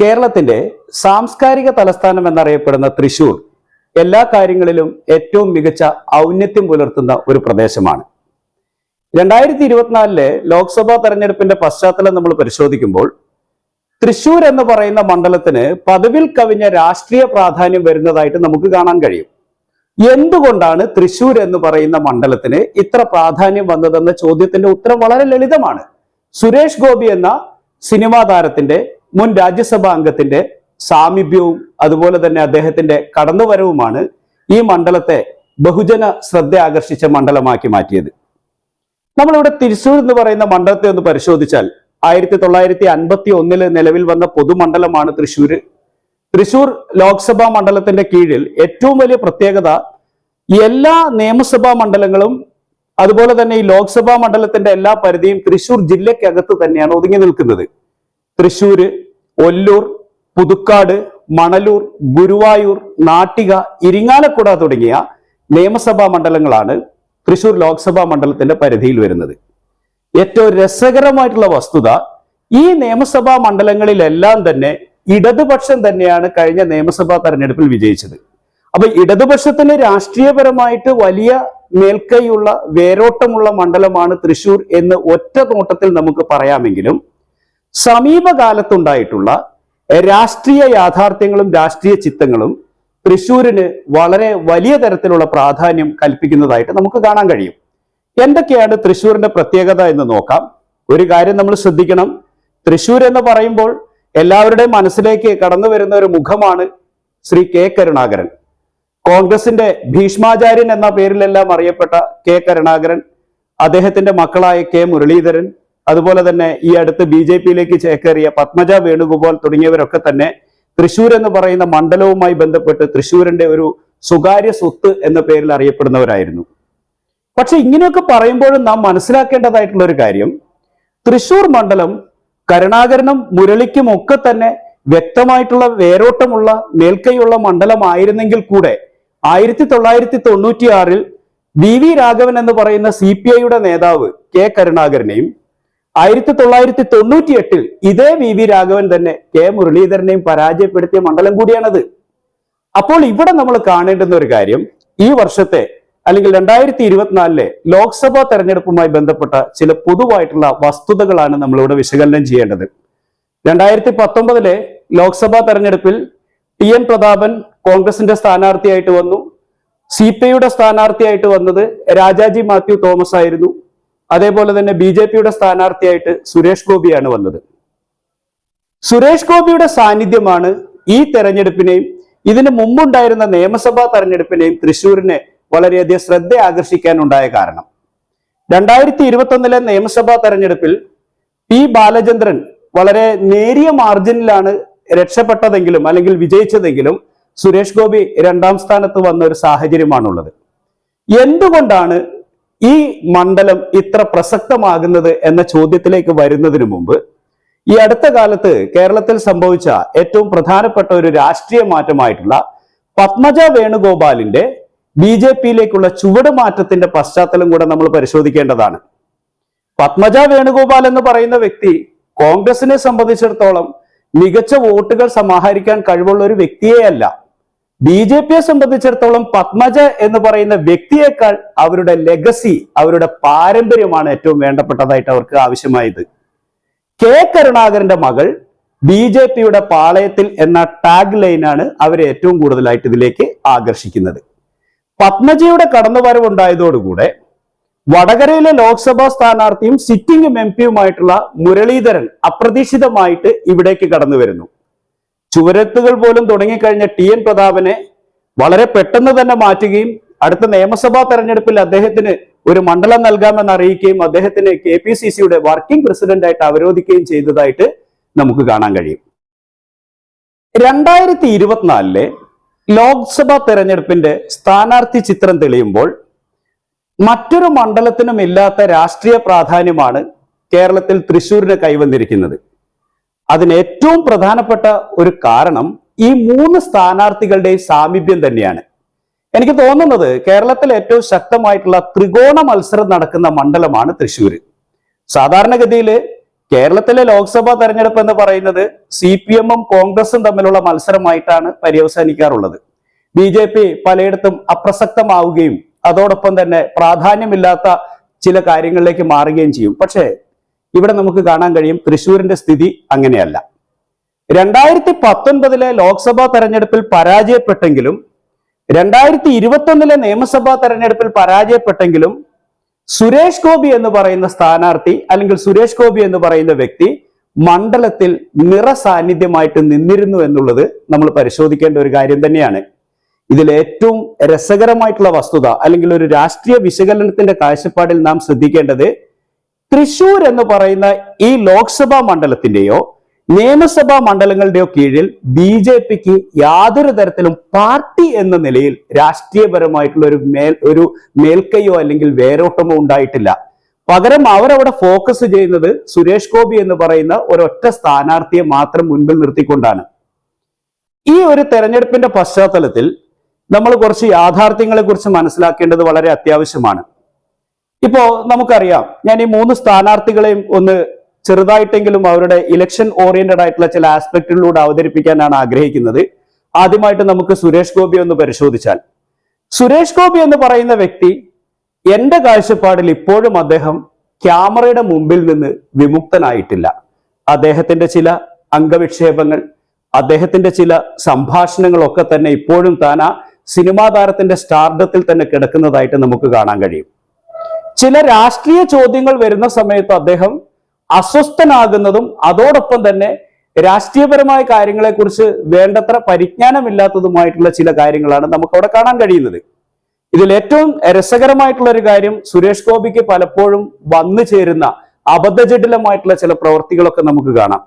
കേരളത്തിന്റെ സാംസ്കാരിക തലസ്ഥാനം എന്നറിയപ്പെടുന്ന തൃശൂർ എല്ലാ കാര്യങ്ങളിലും ഏറ്റവും മികച്ച ഔന്നത്യം പുലർത്തുന്ന ഒരു പ്രദേശമാണ്. രണ്ടായിരത്തി ഇരുപത്തിനാലിലെ ലോക്സഭാ തെരഞ്ഞെടുപ്പിന്റെ പശ്ചാത്തലം നമ്മൾ പരിശോധിക്കുമ്പോൾ തൃശൂർ എന്ന് പറയുന്ന മണ്ഡലത്തിന് പദവിൽ കവിഞ്ഞ രാഷ്ട്രീയ പ്രാധാന്യം വരുന്നതായിട്ട് നമുക്ക് കാണാൻ കഴിയും. എന്തുകൊണ്ടാണ് തൃശൂർ എന്ന് പറയുന്ന മണ്ഡലത്തിന് ഇത്ര പ്രാധാന്യം വന്നതെന്ന ചോദ്യത്തിന്റെ ഉത്തരം വളരെ ലളിതമാണ്. സുരേഷ് ഗോപി എന്ന സിനിമാ താരത്തിന്റെ മുൻ രാജ്യസഭാ അംഗത്തിന്റെ സാമീപ്യവും അതുപോലെ തന്നെ അദ്ദേഹത്തിന്റെ കടന്നുവരവുമാണ് ഈ മണ്ഡലത്തെ ബഹുജന ശ്രദ്ധ ആകർഷിച്ച മണ്ഡലമാക്കി മാറ്റിയത്. നമ്മളിവിടെ തൃശ്ശൂർ എന്ന് പറയുന്ന മണ്ഡലത്തെ ഒന്ന് പരിശോധിച്ചാൽ ആയിരത്തി തൊള്ളായിരത്തി അൻപത്തി ഒന്നിൽ നിലവിൽ വന്ന പൊതുമണ്ഡലമാണ് തൃശൂർ തൃശൂർ ലോക്സഭാ മണ്ഡലത്തിന്റെ കീഴിൽ ഏറ്റവും വലിയ പ്രത്യേകത എല്ലാ നിയമസഭാ മണ്ഡലങ്ങളും അതുപോലെ തന്നെ ഈ ലോക്സഭാ മണ്ഡലത്തിന്റെ എല്ലാ പരിധിയും തൃശൂർ ജില്ലയ്ക്കകത്ത് തന്നെയാണ് ഒതുങ്ങി നിൽക്കുന്നത്. തൃശൂര് ഒല്ലൂർ പുതുക്കാട് മണലൂർ ഗുരുവായൂർ നാട്ടിക ഇരിങ്ങാലക്കുട തുടങ്ങിയ നിയമസഭാ മണ്ഡലങ്ങളാണ് തൃശൂർ ലോക്സഭാ മണ്ഡലത്തിന്റെ പരിധിയിൽ വരുന്നത്. ഏറ്റവും രസകരമായിട്ടുള്ള വസ്തുത ഈ നിയമസഭാ മണ്ഡലങ്ങളിലെല്ലാം തന്നെ ഇടതുപക്ഷം തന്നെയാണ് കഴിഞ്ഞ നിയമസഭാ തെരഞ്ഞെടുപ്പിൽ വിജയിച്ചത്. അപ്പൊ ഇടതുപക്ഷത്തിന് രാഷ്ട്രീയപരമായിട്ട് വലിയ മേൽക്കൈയുള്ള വേരോട്ടമുള്ള മണ്ഡലമാണ് തൃശൂർ എന്ന് ഒറ്റ നോട്ടത്തിൽ നമുക്ക് പറയാമെങ്കിലും സമീപകാലത്തുണ്ടായിട്ടുള്ള രാഷ്ട്രീയ യാഥാർത്ഥ്യങ്ങളും രാഷ്ട്രീയ ചിത്തങ്ങളും തൃശൂരിന് വളരെ വലിയ തരത്തിലുള്ള പ്രാധാന്യം കൽപ്പിക്കുന്നതായിട്ട് നമുക്ക് കാണാൻ കഴിയും. എന്തൊക്കെയാണ് തൃശ്ശൂരിന്റെ പ്രത്യേകത എന്ന് നോക്കാം. ഒരു കാര്യം നമ്മൾ ശ്രദ്ധിക്കണം. തൃശ്ശൂർ എന്ന് പറയുമ്പോൾ എല്ലാവരുടെയും മനസ്സിലേക്ക് കടന്നു വരുന്ന ഒരു മുഖമാണ് ശ്രീ കെ കരുണാകരൻ. കോൺഗ്രസിന്റെ ഭീഷ്മാചാര്യൻ എന്ന പേരിലെല്ലാം അറിയപ്പെട്ട കെ കരുണാകരൻ അദ്ദേഹത്തിന്റെ മക്കളായ കെ മുരളീധരൻ അതുപോലെ തന്നെ ഈ അടുത്ത് ബി ജെ പിയിലേക്ക് ചേക്കേറിയ പത്മജ വേണുഗോപാൽ തുടങ്ങിയവരൊക്കെ തന്നെ തൃശൂർ എന്ന് പറയുന്ന മണ്ഡലവുമായി ബന്ധപ്പെട്ട് തൃശൂരിന്റെ ഒരു സ്വകാര്യ സ്വത്ത് എന്ന പേരിൽ അറിയപ്പെടുന്നവരായിരുന്നു. പക്ഷെ ഇങ്ങനെയൊക്കെ പറയുമ്പോഴും നാം മനസ്സിലാക്കേണ്ടതായിട്ടുള്ള ഒരു കാര്യം തൃശൂർ മണ്ഡലം കരുണാകരനും മുരളിക്കും ഒക്കെ തന്നെ വ്യക്തമായിട്ടുള്ള വേരോട്ടമുള്ള മേൽക്കൈയുള്ള മണ്ഡലമായിരുന്നെങ്കിൽ കൂടെ ആയിരത്തി തൊള്ളായിരത്തി തൊണ്ണൂറ്റിയാറിൽ വി വി രാഘവൻ എന്ന് പറയുന്ന സി പി ഐയുടെ നേതാവ് കെ കരുണാകരനെയും ആയിരത്തി തൊള്ളായിരത്തി തൊണ്ണൂറ്റി എട്ടിൽ ഇതേ വി വി രാഘവൻ തന്നെ കെ മുരളീധരനെയും പരാജയപ്പെടുത്തിയ മണ്ഡലം കൂടിയാണത്. അപ്പോൾ ഇവിടെ നമ്മൾ കാണേണ്ടുന്ന ഒരു കാര്യം ഈ വർഷത്തെ അല്ലെങ്കിൽ രണ്ടായിരത്തി ഇരുപത്തിനാലിലെ ലോക്സഭാ തെരഞ്ഞെടുപ്പുമായി ബന്ധപ്പെട്ട ചില പൊതുവായിട്ടുള്ള വസ്തുതകളാണ് നമ്മളിവിടെ വിശകലനം ചെയ്യേണ്ടത്. രണ്ടായിരത്തി പത്തൊമ്പതിലെ ലോക്സഭാ തെരഞ്ഞെടുപ്പിൽ ടി എൻ പ്രതാപൻ കോൺഗ്രസിന്റെ സ്ഥാനാർത്ഥിയായിട്ട് വന്നു. സി പി ഐയുടെ സ്ഥാനാർത്ഥിയായിട്ട് വന്നത് രാജാജി മാത്യു തോമസ് ആയിരുന്നു അതേപോലെ തന്നെ ബി ജെ പിയുടെ സ്ഥാനാർത്ഥിയായിട്ട് സുരേഷ് ഗോപിയാണ് വന്നത്. സുരേഷ് ഗോപിയുടെ സാന്നിധ്യമാണ് ഈ തെരഞ്ഞെടുപ്പിനെയും ഇതിന് മുമ്പുണ്ടായിരുന്ന നിയമസഭാ തെരഞ്ഞെടുപ്പിനെയും തൃശൂരിനെ വളരെയധികം ശ്രദ്ധ ആകർഷിക്കാനുണ്ടായ കാരണം. രണ്ടായിരത്തി ഇരുപത്തി ഒന്നിലെ നിയമസഭാ തെരഞ്ഞെടുപ്പിൽ പി ബാലചന്ദ്രൻ വളരെ നേരിയ മാർജിനിലാണ് രക്ഷപ്പെട്ടതെങ്കിലും അല്ലെങ്കിൽ വിജയിച്ചതെങ്കിലും സുരേഷ് ഗോപി രണ്ടാം സ്ഥാനത്ത് വന്ന ഒരു സാഹചര്യമാണുള്ളത്. എന്തുകൊണ്ടാണ് ഈ മണ്ഡലം ഇത്ര പ്രസക്തമാകുന്നത് എന്ന ചോദ്യത്തിലേക്ക് വരുന്നതിന് മുമ്പ് ഈ അടുത്ത കാലത്ത് കേരളത്തിൽ സംഭവിച്ച ഏറ്റവും പ്രധാനപ്പെട്ട ഒരു രാഷ്ട്രീയ മാറ്റമായിട്ടുള്ള പത്മജ വേണുഗോപാലിന്റെ ബി ജെ പിയിലേക്കുള്ള ചുവടുമാറ്റത്തിന്റെ പശ്ചാത്തലം കൂടെ നമ്മൾ പരിശോധിക്കേണ്ടതാണ്. പത്മജ വേണുഗോപാൽ എന്ന് പറയുന്ന വ്യക്തി കോൺഗ്രസിനെ സംബന്ധിച്ചിടത്തോളം മികച്ച വോട്ടുകൾ സമാഹരിക്കാൻ കഴിവുള്ള ഒരു വ്യക്തിയെയല്ല. ബി ജെ പിയെ സംബന്ധിച്ചിടത്തോളം പത്മജ എന്ന് പറയുന്ന വ്യക്തിയേക്കാൾ അവരുടെ ലെഗസി അവരുടെ പാരമ്പര്യമാണ് ഏറ്റവും വേണ്ടപ്പെട്ടതായിട്ട് അവർക്ക് ആവശ്യമായത്. കെ കരുണാകരന്റെ മകൾ ബി ജെ പിയുടെ പാളയത്തിൽ എന്ന ടാഗ് ലൈനാണ് അവരെ ഏറ്റവും കൂടുതലായിട്ട് ഇതിലേക്ക് ആകർഷിക്കുന്നത്. പത്മജയുടെ കടന്നുവരവുണ്ടായതോടുകൂടെ വടകരയിലെ ലോക്സഭാ സ്ഥാനാർത്ഥിയും സിറ്റിംഗ് എം പിയുമായിട്ടുള്ള മുരളീധരൻ അപ്രതീക്ഷിതമായിട്ട് ഇവിടേക്ക് കടന്നു വരുന്നു ചുവരത്തുകൾ പോലും തുടങ്ങിക്കഴിഞ്ഞ ടി എൻ പ്രതാപനെ വളരെ പെട്ടെന്ന് തന്നെ മാറ്റുകയും അടുത്ത നിയമസഭാ തെരഞ്ഞെടുപ്പിൽ അദ്ദേഹത്തിന് ഒരു മണ്ഡലം നൽകാമെന്ന് അറിയിക്കുകയും അദ്ദേഹത്തിന് കെ പി സി സിയുടെ വർക്കിംഗ് പ്രസിഡന്റായിട്ട് അവരോധിക്കുകയും ചെയ്തതായിട്ട് നമുക്ക് കാണാൻ കഴിയും. രണ്ടായിരത്തി ഇരുപത്തിനാലിലെ ലോക്സഭാ തെരഞ്ഞെടുപ്പിന്റെ സ്ഥാനാർത്ഥി ചിത്രം തെളിയുമ്പോൾ മറ്റൊരു മണ്ഡലത്തിനും ഇല്ലാത്ത രാഷ്ട്രീയ പ്രാധാന്യമാണ് കേരളത്തിൽ തൃശൂരിന് കൈവന്നിരിക്കുന്നത്. അതിന് ഏറ്റവും പ്രധാനപ്പെട്ട ഒരു കാരണം ഈ മൂന്ന് സ്ഥാനാർത്ഥികളുടെയും സാമീപ്യം തന്നെയാണ്. എനിക്ക് തോന്നുന്നത് കേരളത്തിൽ ഏറ്റവും ശക്തമായിട്ടുള്ള ത്രികോണ മത്സരം നടക്കുന്ന മണ്ഡലമാണ് തൃശ്ശൂർ സാധാരണഗതിയിൽ കേരളത്തിലെ ലോക്സഭാ തെരഞ്ഞെടുപ്പ് എന്ന് പറയുന്നത് സി പി എമ്മും കോൺഗ്രസും തമ്മിലുള്ള മത്സരമായിട്ടാണ് പര്യവസാനിക്കാറുള്ളത്. ബി ജെ പി പലയിടത്തും അപ്രസക്തമാവുകയും അതോടൊപ്പം തന്നെ പ്രാധാന്യമില്ലാത്ത ചില കാര്യങ്ങളിലേക്ക് മാറുകയും ചെയ്യും. പക്ഷേ ഇവിടെ നമുക്ക് കാണാൻ കഴിയും തൃശ്ശൂരിന്റെ സ്ഥിതി അങ്ങനെയല്ല. രണ്ടായിരത്തി പത്തൊൻപതിലെ ലോക്സഭാ തെരഞ്ഞെടുപ്പിൽ പരാജയപ്പെട്ടെങ്കിലും രണ്ടായിരത്തി ഇരുപത്തൊന്നിലെ നിയമസഭാ തെരഞ്ഞെടുപ്പിൽ പരാജയപ്പെട്ടെങ്കിലും സുരേഷ് ഗോപി എന്ന് പറയുന്ന സ്ഥാനാർത്ഥി അല്ലെങ്കിൽ സുരേഷ് ഗോപി എന്ന് പറയുന്ന വ്യക്തി മണ്ഡലത്തിൽ നിറസാന്നിധ്യമായിട്ട് നിന്നിരുന്നു എന്നുള്ളത് നമ്മൾ പരിശോധിക്കേണ്ട ഒരു കാര്യം തന്നെയാണ്. ഇതിൽ ഏറ്റവും രസകരമായിട്ടുള്ള വസ്തുത അല്ലെങ്കിൽ ഒരു രാഷ്ട്രീയ വിശകലനത്തിന്റെ കാഴ്ചപ്പാടിൽ നാം ശ്രദ്ധിക്കേണ്ടത് തൃശൂർ എന്ന് പറയുന്ന ഈ ലോക്സഭാ മണ്ഡലത്തിന്റെയോ നിയമസഭാ മണ്ഡലങ്ങളുടെയോ കീഴിൽ ബി ജെ പിക്ക് യാതൊരു തരത്തിലും പാർട്ടി എന്ന നിലയിൽ രാഷ്ട്രീയപരമായിട്ടുള്ള ഒരു മേൽ ഒരു മേൽക്കൈയോ അല്ലെങ്കിൽ വേരോട്ടമോ ഉണ്ടായിട്ടില്ല. പകരം അവരവിടെ ഫോക്കസ് ചെയ്യുന്നത് സുരേഷ് ഗോപി എന്ന് പറയുന്ന ഒരൊറ്റ സ്ഥാനാർത്ഥിയെ മാത്രം മുൻപിൽ നിർത്തിക്കൊണ്ടാണ്. ഈ ഒരു തെരഞ്ഞെടുപ്പിന്റെ പശ്ചാത്തലത്തിൽ നമ്മൾ കുറച്ച് യാഥാർത്ഥ്യങ്ങളെ കുറിച്ച് മനസ്സിലാക്കേണ്ടത് വളരെ അത്യാവശ്യമാണ്. ഇപ്പോ നമുക്കറിയാം ഞാൻ ഈ മൂന്ന് സ്ഥാനാർത്ഥികളെയും ഒന്ന് ചെറുതായിട്ടെങ്കിലും അവരുടെ ഇലക്ഷൻ ഓറിയന്റഡ് ആയിട്ടുള്ള ചില ആസ്പെക്ടുകളിലൂടെ അവതരിപ്പിക്കാനാണ് ആഗ്രഹിക്കുന്നത്. ആദ്യമായിട്ട് നമുക്ക് സുരേഷ് ഗോപി ഒന്ന് പരിശോധിച്ചാൽ. സുരേഷ് ഗോപി എന്ന് പറയുന്ന വ്യക്തി എന്റെ കാഴ്ചപ്പാടിൽ ഇപ്പോഴും അദ്ദേഹം ക്യാമറയുടെ മുമ്പിൽ നിന്ന് വിമുക്തനായിട്ടില്ല. അദ്ദേഹത്തിന്റെ ചില അംഗവിക്ഷേപങ്ങൾ അദ്ദേഹത്തിന്റെ ചില സംഭാഷണങ്ങളൊക്കെ തന്നെ ഇപ്പോഴും താൻ ആ സിനിമാ താരത്തിന്റെ സ്റ്റാർഡത്തിൽ തന്നെ കിടക്കുന്നതായിട്ട് നമുക്ക് കാണാൻ കഴിയും. ചില രാഷ്ട്രീയ ചോദ്യങ്ങൾ വരുന്ന സമയത്ത് അദ്ദേഹം അസ്വസ്ഥനാകുന്നതും അതോടൊപ്പം തന്നെ രാഷ്ട്രീയപരമായ കാര്യങ്ങളെക്കുറിച്ച് വേണ്ടത്ര പരിജ്ഞാനമില്ലാത്തതുമായിട്ടുള്ള ചില കാര്യങ്ങളാണ് നമുക്ക് അവിടെ കാണാൻ കഴിയുന്നത്. ഇതിൽ ഏറ്റവും രസകരമായിട്ടുള്ള ഒരു കാര്യം സുരേഷ് ഗോപിക്ക് പലപ്പോഴും വന്നു ചേരുന്ന അബദ്ധജടിലമായിട്ടുള്ള ചില പ്രവൃത്തികളൊക്കെ നമുക്ക് കാണാം.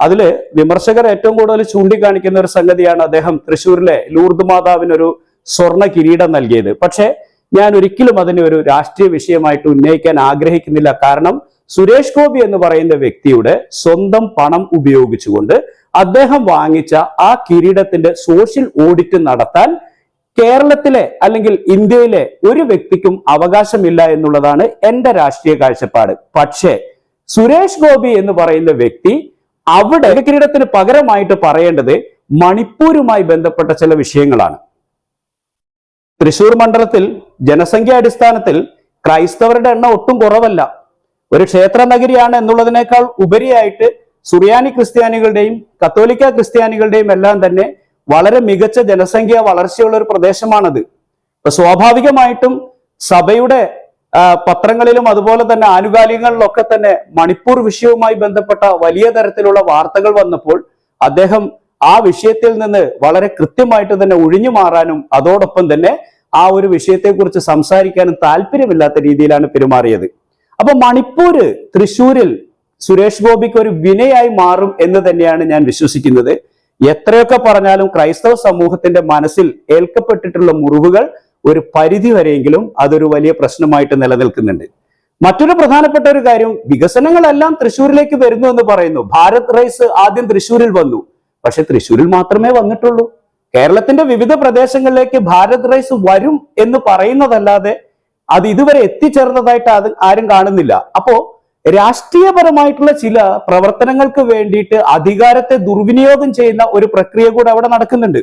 അതിൽ വിമർശകർ ഏറ്റവും കൂടുതൽ ചൂണ്ടിക്കാണിക്കുന്ന ഒരു സംഗതിയാണ് അദ്ദേഹം തൃശ്ശൂരിലെ ലൂർദ് മാതാവിനൊരു സ്വർണ കിരീടം നൽകിയത്. പക്ഷേ ഞാൻ ഒരിക്കലും അതിനെ ഒരു രാഷ്ട്രീയ വിഷയമായിട്ട് ഉന്നയിക്കാൻ ആഗ്രഹിക്കുന്നില്ല. കാരണം സുരേഷ് ഗോപി എന്ന് പറയുന്ന വ്യക്തിയുടെ സ്വന്തം പണം ഉപയോഗിച്ചുകൊണ്ട് അദ്ദേഹം വാങ്ങിച്ച ആ കിരീടത്തിന്റെ സോഷ്യൽ ഓഡിറ്റ് നടത്താൻ കേരളത്തിലെ അല്ലെങ്കിൽ ഇന്ത്യയിലെ ഒരു വ്യക്തിക്കും അവകാശമില്ല എന്നുള്ളതാണ് എന്റെ രാഷ്ട്രീയ കാഴ്ചപ്പാട്. പക്ഷേ സുരേഷ് ഗോപി എന്ന് പറയുന്ന വ്യക്തി അവിടെ കിരീടത്തിന് പകരമായിട്ട് പറയേണ്ടത് മണിപ്പൂരുമായി ബന്ധപ്പെട്ട ചില വിഷയങ്ങളാണ്. തൃശൂർ മണ്ഡലത്തിൽ ജനസംഖ്യ അടിസ്ഥാനത്തിൽ ക്രൈസ്തവരുടെ എണ്ണം ഒട്ടും കുറവല്ല. ഒരു ക്ഷേത്ര നഗരിയാണ് എന്നുള്ളതിനേക്കാൾ ഉപരിയായിട്ട് സുറിയാനി ക്രിസ്ത്യാനികളുടെയും കത്തോലിക്ക ക്രിസ്ത്യാനികളുടെയും എല്ലാം തന്നെ വളരെ മികച്ച ജനസംഖ്യ വളർച്ചയുള്ള ഒരു പ്രദേശമാണത്. അപ്പൊ സ്വാഭാവികമായിട്ടും സഭയുടെ പത്രങ്ങളിലും അതുപോലെ തന്നെ ആനുകാലികങ്ങളിലൊക്കെ തന്നെ മണിപ്പൂർ വിഷയവുമായി ബന്ധപ്പെട്ട വലിയ തരത്തിലുള്ള വാർത്തകൾ വന്നപ്പോൾ അദ്ദേഹം ആ വിഷയത്തിൽ നിന്ന് വളരെ കൃത്യമായിട്ട് തന്നെ ഒഴിഞ്ഞു മാറാനും അതോടൊപ്പം തന്നെ ആ ഒരു വിഷയത്തെക്കുറിച്ച് സംസാരിക്കാനും താല്പര്യമില്ലാത്ത രീതിയിലാണ് പെരുമാറിയത്. അപ്പൊ മണിപ്പൂര് തൃശൂരിൽ സുരേഷ് ഗോപിക്ക് ഒരു വിനയായി മാറും എന്ന് തന്നെയാണ് ഞാൻ വിശ്വസിക്കുന്നത്. എത്രയൊക്കെ പറഞ്ഞാലും ക്രൈസ്തവ സമൂഹത്തിന്റെ മനസ്സിൽ ഏൽക്കപ്പെട്ടിട്ടുള്ള മുറിവുകൾ ഒരു പരിധി വരെയെങ്കിലും അതൊരു വലിയ പ്രശ്നമായിട്ട് നിലനിൽക്കുന്നുണ്ട്. മറ്റൊരു പ്രധാനപ്പെട്ട ഒരു കാര്യം വികസനങ്ങളെല്ലാം തൃശ്ശൂരിലേക്ക് വരുന്നു എന്ന് പറയുന്നു. ഭാരത് റൈസ് ആദ്യം തൃശ്ശൂരിൽ വന്നു. പക്ഷെ തൃശ്ശൂരിൽ മാത്രമേ വന്നിട്ടുള്ളൂ. കേരളത്തിന്റെ വിവിധ പ്രദേശങ്ങളിലേക്ക് ഭാരത് റൈസ് വരും എന്ന് പറയുന്നതല്ലാതെ അത് ഇതുവരെ എത്തിച്ചേർന്നതായിട്ട് അത് ആരും കാണുന്നില്ല. അപ്പോ രാഷ്ട്രീയപരമായിട്ടുള്ള ചില പ്രവർത്തനങ്ങൾക്ക് വേണ്ടിയിട്ട് അധികാരത്തെ ദുർവിനിയോഗം ചെയ്യുന്ന ഒരു പ്രക്രിയ കൂടെ അവിടെ നടക്കുന്നുണ്ട്.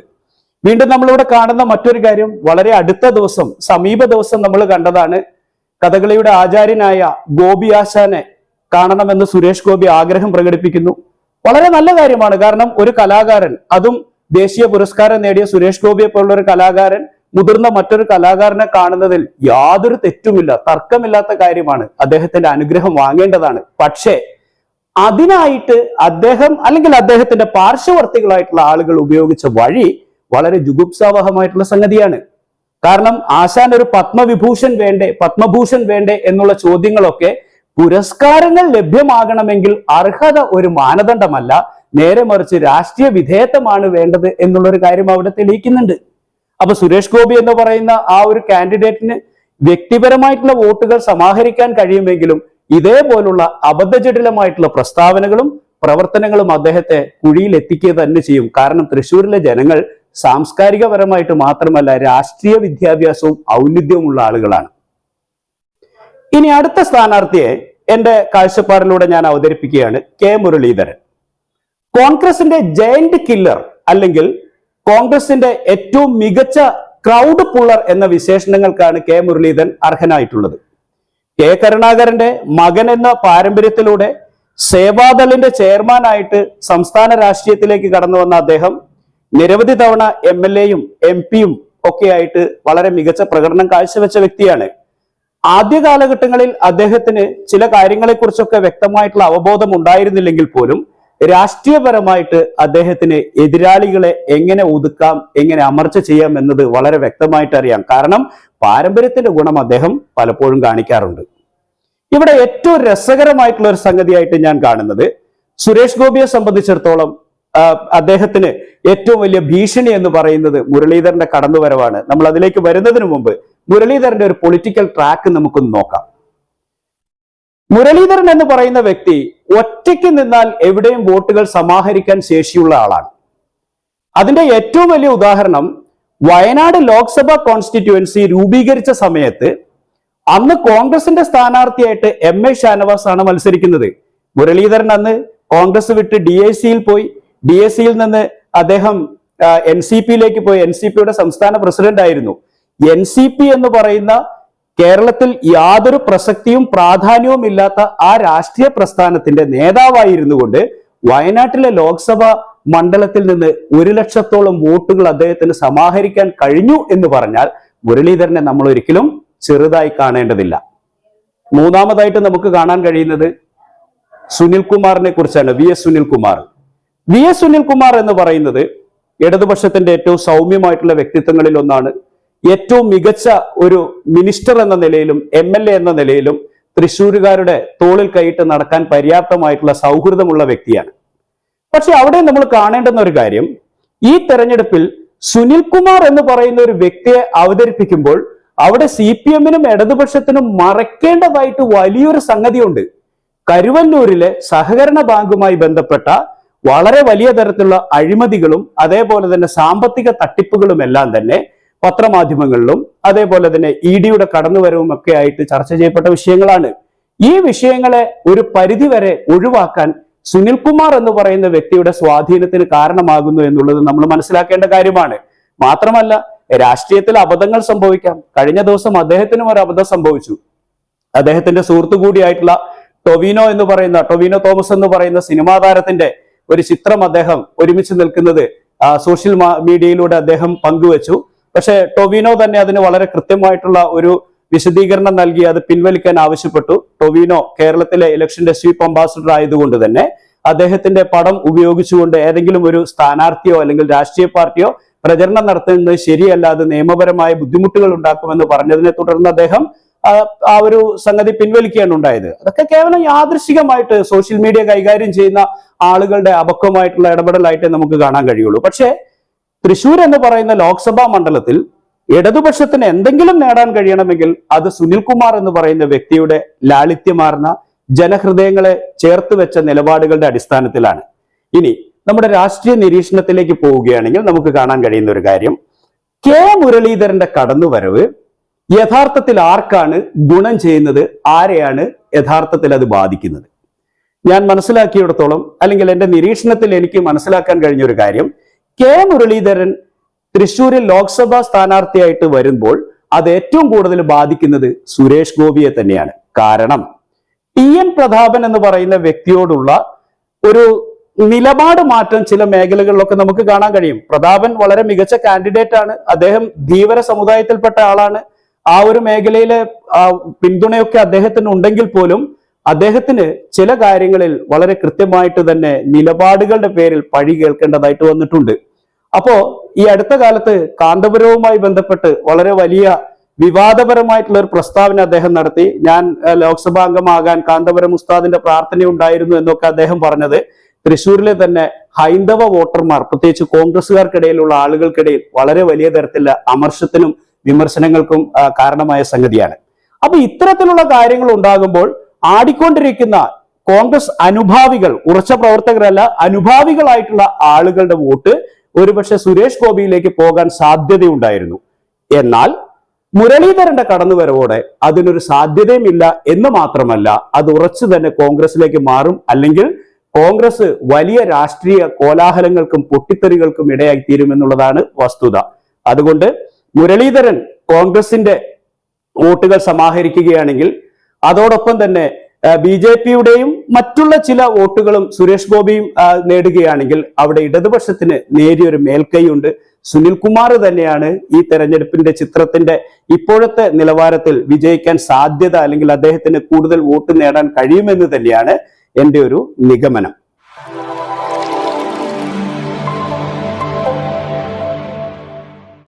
വീണ്ടും നമ്മളിവിടെ കാണുന്ന മറ്റൊരു കാര്യം വളരെ അടുത്ത ദിവസം സമീപ ദിവസം നമ്മൾ കണ്ടതാണ്. കഥകളിയുടെ ആചാര്യനായ ഗോപി ആശാനെ കാണണമെന്ന് സുരേഷ് ഗോപി ആഗ്രഹം പ്രകടിപ്പിക്കുന്നു. വളരെ നല്ല കാര്യമാണ്. കാരണം ഒരു കലാകാരൻ അതും ദേശീയ പുരസ്കാരം നേടിയ സുരേഷ് ഗോപിയെ പോലുള്ള ഒരു കലാകാരൻ മുതിർന്ന മറ്റൊരു കലാകാരനെ കാണുന്നതിൽ യാതൊരു തെറ്റുമില്ല തർക്കമില്ലാത്ത കാര്യമാണ്. അദ്ദേഹത്തിന്റെ അനുഗ്രഹം വാങ്ങേണ്ടതാണ്. പക്ഷേ അതിനായിട്ട് അദ്ദേഹം അല്ലെങ്കിൽ അദ്ദേഹത്തിന്റെ പാർശ്വവർത്തികളായിട്ടുള്ള ആളുകൾ ഉപയോഗിച്ച വഴി വളരെ ജുഗുപ്സാവഹമായിട്ടുള്ള സംഗതിയാണ്. കാരണം ആശാൻ ഒരു പത്മവിഭൂഷൺ വേണ്ടേ പത്മഭൂഷൺ വേണ്ടേ എന്നുള്ള ചോദ്യങ്ങളൊക്കെ പുരസ്കാരങ്ങൾ ലഭ്യമാകണമെങ്കിൽ അർഹത ഒരു മാനദണ്ഡമല്ല. നേരെ മറിച്ച് രാഷ്ട്രീയ വിധേയത്വമാണ് വേണ്ടത് എന്നുള്ളൊരു കാര്യം അവിടെ തെളിയിക്കുന്നുണ്ട്. അപ്പൊ സുരേഷ് ഗോപി എന്ന് പറയുന്ന ആ ഒരു കാൻഡിഡേറ്റിന് വ്യക്തിപരമായിട്ടുള്ള വോട്ടുകൾ സമാഹരിക്കാൻ കഴിയുമെങ്കിലും ഇതേപോലുള്ള അബദ്ധജടിലമായിട്ടുള്ള പ്രസ്താവനകളും പ്രവർത്തനങ്ങളും അദ്ദേഹത്തെ കുഴിയിൽ എത്തിക്കുക തന്നെ ചെയ്യും. കാരണം തൃശ്ശൂരിലെ ജനങ്ങൾ സാംസ്കാരികപരമായിട്ട് മാത്രമല്ല രാഷ്ട്രീയ വിദ്യാഭ്യാസവും ഔന്നിത്യവുമുള്ള ആളുകളാണ്. ഇനി അടുത്ത സ്ഥാനാർത്ഥിയെ എന്റെ കാഴ്ചപ്പാടിലൂടെ ഞാൻ അവതരിപ്പിക്കുകയാണ് കെ മുരളീധരൻ. കോൺഗ്രസിന്റെ ജയന്റ് കില്ലർ അല്ലെങ്കിൽ കോൺഗ്രസിന്റെ ഏറ്റവും മികച്ച ക്രൗഡ് പുള്ളർ എന്ന വിശേഷണങ്ങൾക്കാണ് കെ മുരളീധരൻ അർഹനായിട്ടുള്ളത്. കെ കരുണാകരന്റെ മകൻ എന്ന പാരമ്പര്യത്തിലൂടെ സേവാദളിന്റെ ചെയർമാനായിട്ട് സംസ്ഥാന രാഷ്ട്രീയത്തിലേക്ക് കടന്നു വന്ന അദ്ദേഹം നിരവധി തവണ എം എൽ എയും എം പിയും ഒക്കെയായിട്ട് വളരെ മികച്ച പ്രകടനം കാഴ്ചവെച്ച വ്യക്തിയാണ്. ആദ്യ കാലഘട്ടങ്ങളിൽ അദ്ദേഹത്തിന് ചില കാര്യങ്ങളെക്കുറിച്ചൊക്കെ വ്യക്തമായിട്ടുള്ള അവബോധം ഉണ്ടായിരുന്നില്ലെങ്കിൽ പോലും രാഷ്ട്രീയപരമായിട്ട് അദ്ദേഹത്തിന് എതിരാളികളെ എങ്ങനെ ഒതുക്കാം എങ്ങനെ അമർച്ച ചെയ്യാം എന്നത് വളരെ വ്യക്തമായിട്ട് അറിയാം. കാരണം പാരമ്പര്യത്തിന്റെ ഗുണം അദ്ദേഹം പലപ്പോഴും കാണിക്കാറുണ്ട്. ഇവിടെ ഏറ്റവും രസകരമായിട്ടുള്ള ഒരു സംഗതിയായിട്ട് ഞാൻ കാണുന്നത് സുരേഷ് ഗോപിയെ സംബന്ധിച്ചിടത്തോളം അദ്ദേഹത്തിന് ഏറ്റവും വലിയ ഭീഷണി എന്ന് പറയുന്നത് മുരളീധരന്റെ കടന്നുവരവാണ്. നമ്മൾ അതിലേക്ക് വരുന്നതിന് മുമ്പ് മുരളീധരന്റെ ഒരു പൊളിറ്റിക്കൽ ട്രാക്ക് നമുക്കൊന്ന് നോക്കാം. മുരളീധരൻ എന്ന് പറയുന്ന വ്യക്തി ഒറ്റയ്ക്ക് നിന്നാൽ എവിടെയും വോട്ടുകൾ സമാഹരിക്കാൻ ശേഷിയുള്ള ആളാണ്. അതിന്റെ ഏറ്റവും വലിയ ഉദാഹരണം വയനാട് ലോക്സഭാ കോൺസ്റ്റിറ്റ്യുവൻസി രൂപീകരിച്ച സമയത്ത് അന്ന് കോൺഗ്രസിന്റെ സ്ഥാനാർത്ഥിയായിട്ട് എം എ ഷാനവാസ് ആണ് മത്സരിക്കുന്നത്. മുരളീധരൻ അന്ന് കോൺഗ്രസ് വിട്ട് ഡി എ സിയിൽ പോയി. ഡി എ സിയിൽ നിന്ന് അദ്ദേഹം എൻ സി പിയിലേക്ക് പോയി. എൻ സി പിയുടെ സംസ്ഥാന പ്രസിഡന്റ് ആയിരുന്നു എൻ സി പി എന്ന് പറയുന്ന കേരളത്തിൽ യാതൊരു പ്രസക്തിയും പ്രാധാന്യവും ഇല്ലാത്ത ആ രാഷ്ട്രീയ പ്രസ്ഥാനത്തിന്റെ നേതാവായിരുന്നു കൊണ്ട് വയനാട്ടിലെ ലോക്സഭാ മണ്ഡലത്തിൽ നിന്ന് ഒരു ലക്ഷത്തോളം വോട്ടുകൾ അദ്ദേഹത്തിന് സമാഹരിക്കാൻ കഴിഞ്ഞു എന്ന് പറഞ്ഞാൽ മുരളീധരനെ നമ്മൾ ഒരിക്കലും ചെറുതായി കാണേണ്ടതില്ല. മൂന്നാമതായിട്ട് നമുക്ക് കാണാൻ കഴിയുന്നത് സുനിൽകുമാറിനെ കുറിച്ചാണ് V S Sunilkumar V S Sunilkumar എന്ന് പറയുന്നത് ഇടതുപക്ഷത്തിന്റെ ഏറ്റവും സൗമ്യമായിട്ടുള്ള വ്യക്തിത്വങ്ങളിൽ ഒന്നാണ് ഏറ്റവും മികച്ച ഒരു മിനിസ്റ്റർ എന്ന നിലയിലും എം എൽ എ എന്ന നിലയിലും തൃശ്ശൂരുകാരുടെ തോളിൽ കൈയിട്ട് നടക്കാൻ പര്യാപ്തമായിട്ടുള്ള സൗഹൃദമുള്ള വ്യക്തിയാണ്. പക്ഷെ അവിടെ നമ്മൾ കാണേണ്ടുന്ന ഒരു കാര്യം ഈ തെരഞ്ഞെടുപ്പിൽ സുനിൽ കുമാർ എന്ന് പറയുന്ന ഒരു വ്യക്തിയെ അവതരിപ്പിക്കുമ്പോൾ അവിടെ സി പി എമ്മിനും ഇടതുപക്ഷത്തിനും മറക്കേണ്ടതായിട്ട് വലിയൊരു സംഗതിയുണ്ട്. കരുവന്നൂരിലെ സഹകരണ ബാങ്കുമായി ബന്ധപ്പെട്ട വളരെ വലിയ തരത്തിലുള്ള അഴിമതികളും അതേപോലെ തന്നെ സാമ്പത്തിക തട്ടിപ്പുകളും എല്ലാം തന്നെ പത്രമാധ്യമങ്ങളിലും അതേപോലെ തന്നെ ഇ ഡിയുടെ കടന്നുവരവും ഒക്കെ ആയിട്ട് ചർച്ച ചെയ്യപ്പെട്ട വിഷയങ്ങളാണ്. ഈ വിഷയങ്ങളെ ഒരു പരിധിവരെ ഒഴിവാക്കാൻ സുനിൽകുമാർ എന്ന് പറയുന്ന വ്യക്തിയുടെ സ്വാധീനത്തിന് കാരണമാകുന്നു എന്നുള്ളത് നമ്മൾ മനസ്സിലാക്കേണ്ട കാര്യമാണ്. മാത്രമല്ല രാഷ്ട്രീയത്തിൽ അബദ്ധങ്ങൾ സംഭവിക്കാം. കഴിഞ്ഞ ദിവസം അദ്ദേഹത്തിനും ഒരു അബദ്ധം സംഭവിച്ചു. അദ്ദേഹത്തിന്റെ സുഹൃത്തു കൂടിയായിട്ടുള്ള ടൊവിനോ എന്ന് പറയുന്ന ടൊവിനോ തോമസ് എന്ന് പറയുന്ന സിനിമാ താരത്തിന്റെ ഒരു ചിത്രം അദ്ദേഹം ഒരുമിച്ച് നിൽക്കുന്നത് സോഷ്യൽ മീഡിയയിലൂടെ അദ്ദേഹം പങ്കുവച്ചു. പക്ഷേ ടൊവിനോ തന്നെ അതിന് വളരെ കൃത്യമായിട്ടുള്ള ഒരു വിശദീകരണം നൽകി അത് പിൻവലിക്കാൻ ആവശ്യപ്പെട്ടു. ടൊവിനോ കേരളത്തിലെ ഇലക്ഷന്റെ സ്വീപ്പ് അംബാസിഡർ ആയതുകൊണ്ട് തന്നെ അദ്ദേഹത്തിന്റെ പടം ഉപയോഗിച്ചുകൊണ്ട് ഏതെങ്കിലും ഒരു സ്ഥാനാർത്ഥിയോ അല്ലെങ്കിൽ രാഷ്ട്രീയ പാർട്ടിയോ പ്രചരണം നടത്തുന്നത് ശരിയല്ല അത് നിയമപരമായ ബുദ്ധിമുട്ടുകൾ ഉണ്ടാക്കുമെന്ന് പറഞ്ഞതിനെ തുടർന്ന് അദ്ദേഹം ആ, ആ ഒരു സംഗതി പിൻവലിക്കുകയാണ് ഉണ്ടായത്. അതൊക്കെ കേവലം യാദൃശികമായിട്ട് സോഷ്യൽ മീഡിയ കൈകാര്യം ചെയ്യുന്ന ആളുകളുടെ അപക്വമായിട്ടുള്ള ഇടപെടലായിട്ടേ നമുക്ക് കാണാൻ കഴിയുള്ളൂ. പക്ഷേ തൃശൂർ എന്ന് പറയുന്ന ലോക്സഭാ മണ്ഡലത്തിൽ ഇടതുപക്ഷത്തിന് എന്തെങ്കിലും നേടാൻ കഴിയണമെങ്കിൽ അത് സുനിൽകുമാർ എന്ന് പറയുന്ന വ്യക്തിയുടെ ലാളിത്യമാർന്ന ജനഹൃദയങ്ങളെ ചേർത്ത് വെച്ച നിലപാടുകളുടെ അടിസ്ഥാനത്തിലാണ്. ഇനി നമ്മുടെ രാഷ്ട്രീയ നിരീക്ഷണത്തിലേക്ക് പോവുകയാണെങ്കിൽ നമുക്ക് കാണാൻ കഴിയുന്ന ഒരു കാര്യം. കെ മുരളീധരന്റെ കടന്നുവരവ് യഥാർത്ഥത്തിൽ ആർക്കാണ് ഗുണം ചെയ്യുന്നത്? ആരെയാണ് യഥാർത്ഥത്തിൽ അത് ബാധിക്കുന്നത്? ഞാൻ മനസ്സിലാക്കിയിടത്തോളം അല്ലെങ്കിൽ എന്റെ നിരീക്ഷണത്തിൽ എനിക്ക് മനസ്സിലാക്കാൻ കഴിഞ്ഞ ഒരു കാര്യം കെ മുരളീധരൻ തൃശൂരിൽ ലോക്സഭാ സ്ഥാനാർത്ഥിയായിട്ട് വരുമ്പോൾ അത് ഏറ്റവും കൂടുതൽ ബാധിക്കുന്നത് സുരേഷ് ഗോപിയെ തന്നെയാണ്. കാരണം ടി എൻ പ്രതാപൻ എന്ന് പറയുന്ന വ്യക്തിയോടുള്ള ഒരു നിലപാട് മാറ്റം ചില മേഖലകളിലൊക്കെ നമുക്ക് കാണാൻ കഴിയും. പ്രതാപൻ വളരെ മികച്ച കാൻഡിഡേറ്റ് ആണ്. അദ്ദേഹം ധീവര സമുദായത്തിൽപ്പെട്ട ആളാണ്. ആ ഒരു മേഖലയിലെ പിന്തുണയൊക്കെ അദ്ദേഹത്തിന് ഉണ്ടെങ്കിൽ പോലും അദ്ദേഹത്തിന് ചില കാര്യങ്ങളിൽ വളരെ കൃത്യമായിട്ട് തന്നെ നിലപാടുകളുടെ പേരിൽ പഴി കേൾക്കേണ്ടതായിട്ട് വന്നിട്ടുണ്ട്. അപ്പോ ഈ അടുത്ത കാലത്ത് കാന്തപുരവുമായി ബന്ധപ്പെട്ട് വളരെ വലിയ വിവാദപരമായിട്ടുള്ള ഒരു പ്രസ്താവന അദ്ദേഹം നടത്തി. ഞാൻ ലോക്സഭാംഗമാകാൻ കാന്തപുരം ഉസ്താദിന്റെ പ്രാർത്ഥന ഉണ്ടായിരുന്നു എന്നൊക്കെ അദ്ദേഹം പറഞ്ഞത്. തൃശ്ശൂരിലെ തന്നെ ഹൈന്ദവ വോട്ടർമാർ പ്രത്യേകിച്ച് കോൺഗ്രസുകാർക്കിടയിലുള്ള ആളുകൾക്കിടയിൽ വളരെ വലിയ തരത്തിലുള്ള അമർഷത്തിനും വിമർശനങ്ങൾക്കും കാരണമായ സംഗതിയാണ്. അപ്പൊ ഇത്തരത്തിലുള്ള കാര്യങ്ങൾ ഉണ്ടാകുമ്പോൾ ആടിക്കൊണ്ടിരിക്കുന്ന കോൺഗ്രസ് അനുഭാവികൾ ഉറച്ച പ്രവർത്തകരല്ല അനുഭാവികളായിട്ടുള്ള ആളുകളുടെ വോട്ട് ഒരുപക്ഷെ സുരേഷ് ഗോപിയിലേക്ക് പോകാൻ സാധ്യതയുണ്ടായിരുന്നു. എന്നാൽ മുരളീധരന്റെ കടന്നുവരവോടെ അതിനൊരു സാധ്യതയുമില്ല എന്ന് മാത്രമല്ല അത് ഉറച്ചു തന്നെ കോൺഗ്രസിലേക്ക് മാറും. അല്ലെങ്കിൽ കോൺഗ്രസ് വലിയ രാഷ്ട്രീയ കോലാഹലങ്ങൾക്കും പൊട്ടിത്തെറികൾക്കും ഇടയായി തീരുമെന്നുള്ളതാണ് വസ്തുത. അതുകൊണ്ട് മുരളീധരൻ കോൺഗ്രസിന്റെ വോട്ടുകൾ സമാഹരിക്കുകയാണെങ്കിൽ അതോടൊപ്പം തന്നെ ബി ജെ പിയുടെയും മറ്റുള്ള ചില വോട്ടുകളും സുരേഷ് ഗോപിയും നേടുകയാണെങ്കിൽ അവിടെ ഇടതുപക്ഷത്തിന് നേരിയൊരു മേൽക്കൈയുണ്ട്. സുനിൽകുമാർ തന്നെയാണ് ഈ തെരഞ്ഞെടുപ്പിന്റെ ചിത്രത്തിന്റെ ഇപ്പോഴത്തെ നിലവാരത്തിൽ വിജയിക്കാൻ സാധ്യത അല്ലെങ്കിൽ അദ്ദേഹത്തിന് കൂടുതൽ വോട്ട് നേടാൻ കഴിയുമെന്ന് തന്നെയാണ് എന്റെ ഒരു നിഗമനം.